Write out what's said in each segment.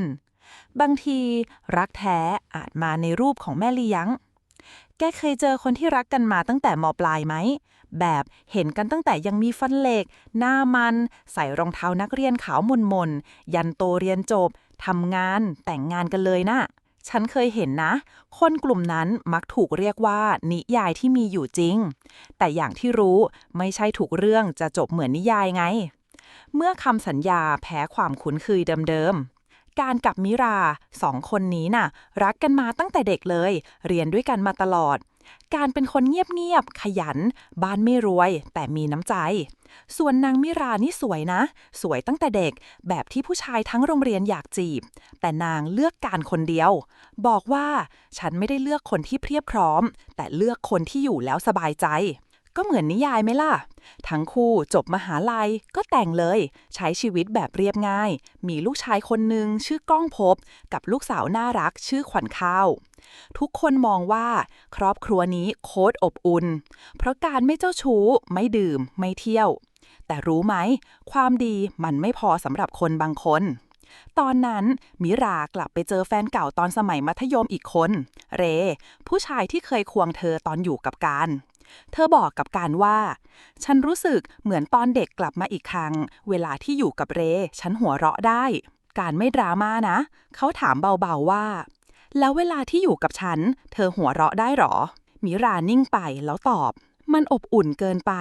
น บางทีรักแท้อาจมาในรูปของแม่เลี้ยง แกเคยเจอคนที่รักกันมาตั้งแต่มปลายไหม แบบเห็นกันตั้งแต่ยังมีฟันเหล็ก หน้ามัน ใส่รองเท้านักเรียนขาวมนมนยันโตเรียนจบทำงานแต่งงานกันเลยนะฉันเคยเห็นนะ คนกลุ่มนั้นมักถูกเรียกว่า นิยายที่มีอยู่จริง แต่อย่างที่รู้ไม่ใช่ถูกเรื่องจะจบเหมือนนิยายไง เมื่อคำสัญญาแพ้ความคุ้นเคยเดิม การกับมิราสองคนนี้น่ะ รักกันมาตั้งแต่เด็กเลย เรียนด้วยกันมาตลอด การเป็นคนเงียบๆขยัน บ้านไม่รวย แต่มีน้ำใจ ส่วนนางมิรานี่สวยนะ สวยตั้งแต่เด็ก แบบที่ผู้ชายทั้งโรงเรียนอยากจีบ แต่นางเลือกการคนเดียว บอกว่าฉันไม่ได้เลือกคนที่เพียบพร้อม แต่เลือกคนที่อยู่แล้วสบายใจ ก็เหมือนนิยายไหมล่ะ ทั้งคู่จบมหาลัยก็แต่งเลย ใช้ชีวิตแบบเรียบง่าย มีลูกชายคนหนึ่งชื่อก้องภพกับลูกสาวน่ารักชื่อขวัญข้าว ทุกคนมองว่าครอบครัวนี้โคตรอบอุ่น เพราะการไม่เจ้าชู้ ไม่ดื่ม ไม่เที่ยว แต่รู้ไหม ความดีมันไม่พอสำหรับคนบางคนตอนนั้นมิรากลับไปเจอแฟนเก่าตอนสมัยมัธยมอีกคน เร ผู้ชายที่เคยควงเธอตอนอยู่กับการ เธอบอกกับการว่า ฉันรู้สึกเหมือนตอนเด็กกลับมาอีกครั้ง เวลาที่อยู่กับเร ฉันหัวเราะได้ การไม่ดราม่านะ เขาถามเบาๆว่า แล้วเวลาที่อยู่กับฉัน เธอหัวเราะได้หรอ มิรานิ่งไปแล้วตอบ มันอบอุ่นเกินไป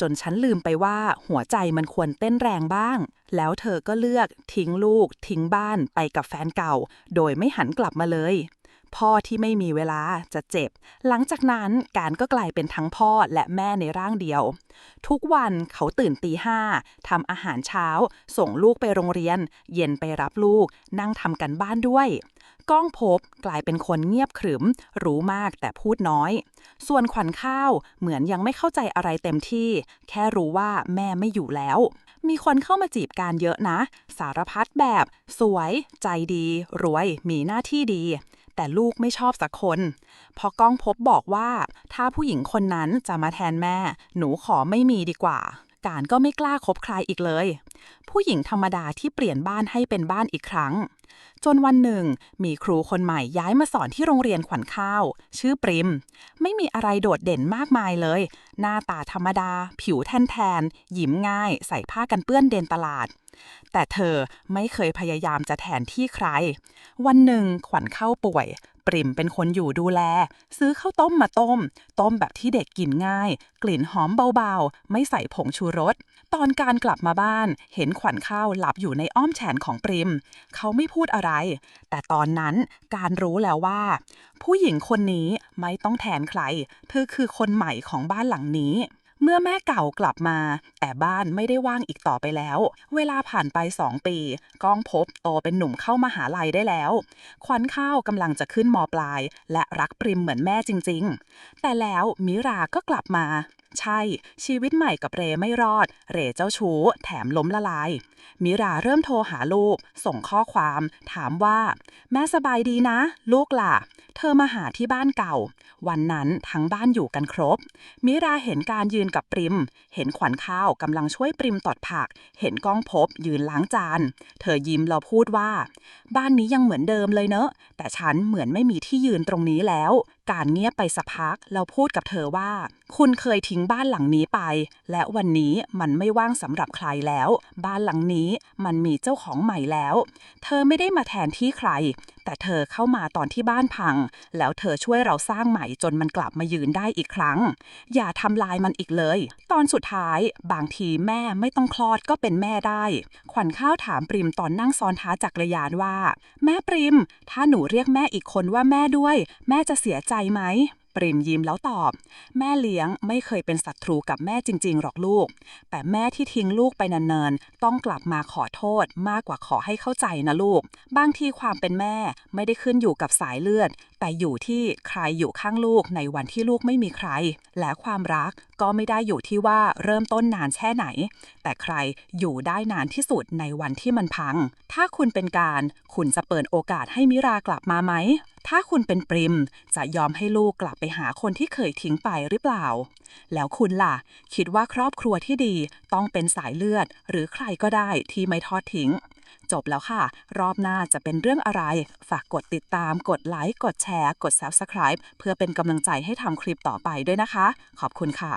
จนฉันลืมไปว่าหัวใจมันควรเต้นแรงบ้าง แล้วเธอก็เลือกทิ้งลูก ทิ้งบ้านไปกับแฟนเก่า โดยไม่หันกลับมาเลย พ่อที่ไม่มีเวลาจะเจ็บ หลังจากนั้นการก็กลายเป็นทั้งพ่อและแม่ในร่างเดียว ทุกวันเขาตื่นตีห้าทำอาหารเช้า ส่งลูกไปโรงเรียน เย็นไปรับลูก นั่งทำกันบ้านด้วย ก้องพบกลายเป็นคนเงียบขรึม รู้มากแต่พูดน้อย ส่วนขวัญข้าวเหมือนยังไม่เข้าใจอะไรเต็มที่ แค่รู้ว่าแม่ไม่อยู่แล้วมีคนเข้ามาจีบการเยอะนะ สารพัดแบบ สวย ใจดี รวย มีหน้าที่ดี แต่ลูกไม่ชอบสักคน พอก้องพบบอกว่า ถ้าผู้หญิงคนนั้นจะมาแทนแม่ หนูขอไม่มีดีกว่า การก็ไม่กล้าคบใครอีกเลย ผู้หญิงธรรมดาที่เปลี่ยนบ้านให้เป็นบ้านอีกครั้ง จนวันหนึ่ง มีครูคนใหม่ย้ายมาสอนที่โรงเรียนขวัญข้าว ชื่อปริม ไม่มีอะไรโดดเด่นมากมายเลย หน้าตาธรรมดา ผิวแทนๆยิ้มง่าย ใส่ผ้ากันเปื้อนเดินตลาด แต่เธอไม่เคยพยายามจะแทนที่ใคร วันหนึ่งขวัญเข้าป่วย ปริมเป็นคนอยู่ดูแล ซื้อข้าวต้มมาต้ม ต้มแบบที่เด็กกินง่าย กลิ่นหอมเบาๆ ไม่ใส่ผงชูรส ตอนการกลับมาบ้าน เห็นขวัญข้าวหลับอยู่ในอ้อมแขนของปริม เขาไม่พูดอะไร แต่ตอนนั้นการรู้แล้วว่า ผู้หญิงคนนี้ไม่ต้องแทนใคร เธอคือคนใหม่ของบ้านหลังนี้ เมื่อแม่เก่ากลับมาแต่บ้านไม่ได้ว่างอีกต่อไปแล้ว เวลาผ่านไปสองปี ก้องพบโตเป็นหนุ่มเข้ามาหาลัยได้แล้ว ขวัญข้าวกำลังจะขึ้นมปลาย และรักปริมเหมือนแม่จริง ๆ แต่แล้วมิราก็กลับมา ใช่ ชีวิตใหม่กับเรไม่รอด เรเจ้าชู้ แถมล้มละลาย มิราเริ่มโทรหาลูก ส่งข้อความ ถามว่า แม่สบายดีนะ ลูกล่ะ เธอมาหาที่บ้านเก่า วันนั้นทั้งบ้านอยู่กันครบ มิราเห็นการยืนกับปริม เห็นขวัญข้าวกำลังช่วยปริมตอดผัก เห็นก้องพบยืนล้างจาน เธอยิ้มแล้วพูดว่า บ้านนี้ยังเหมือนเดิมเลยเนอะ แต่ฉันเหมือนไม่มีที่ยืนตรงนี้แล้ว การเงียบไปสักพักแล้วพูดกับเธอว่า คุณเคยทิ้งบ้านหลังนี้ไป และวันนี้มันไม่ว่างสำหรับใครแล้ว บ้านหลังนี้มันมีเจ้าของใหม่แล้ว เธอไม่ได้มาแทนที่ใครแต่เธอเข้ามาตอนที่บ้านพัง แล้วเธอช่วยเราสร้างใหม่จนมันกลับมายืนได้อีกครั้ง อย่าทำลายมันอีกเลย ตอนสุดท้ายบางทีแม่ไม่ต้องคลอดก็เป็นแม่ได้ ขวัญข้าวถามปริมตอนนั่งซ้อนท้าจักรยานว่า แม่ปริม ถ้าหนูเรียกแม่อีกคนว่าแม่ด้วย แม่จะเสียใจไหม ปริมยิ้มแล้วตอบ แม่เลี้ยงไม่เคยเป็นศัตรูกับแม่จริง ๆ หรอกลูก แต่แม่ที่ทิ้งลูกไปนานๆ ต้องกลับมาขอโทษมากกว่าขอให้เข้าใจนะลูก บางทีความเป็นแม่ไม่ได้ขึ้นอยู่กับสายเลือด แต่อยู่ที่ใครอยู่ข้างลูกในวันที่ลูกไม่มีใคร และความรักก็ไม่ได้อยู่ที่ว่าเริ่มต้นนานแค่ไหน แต่ใครอยู่ได้นานที่สุดในวันที่มันพัง ถ้าคุณเป็นการ คุณจะเปิดโอกาสให้มิรากลับมาไหม ถ้าคุณเป็นปริมจะยอมให้ลูกกลับไปหาคนที่เคยทิ้งไปหรือเปล่า แล้วคุณล่ะ คิดว่าครอบครัวที่ดีต้องเป็นสายเลือด หรือใครก็ได้ที่ไม่ทอดทิ้ง จบแล้วค่ะ รอบหน้าจะเป็นเรื่องอะไร ฝากกดติดตาม กดไลค์ กดแชร์ กด Subscribe เพื่อเป็นกำลังใจให้ทำคลิปต่อไปด้วยนะคะ ขอบคุณค่ะ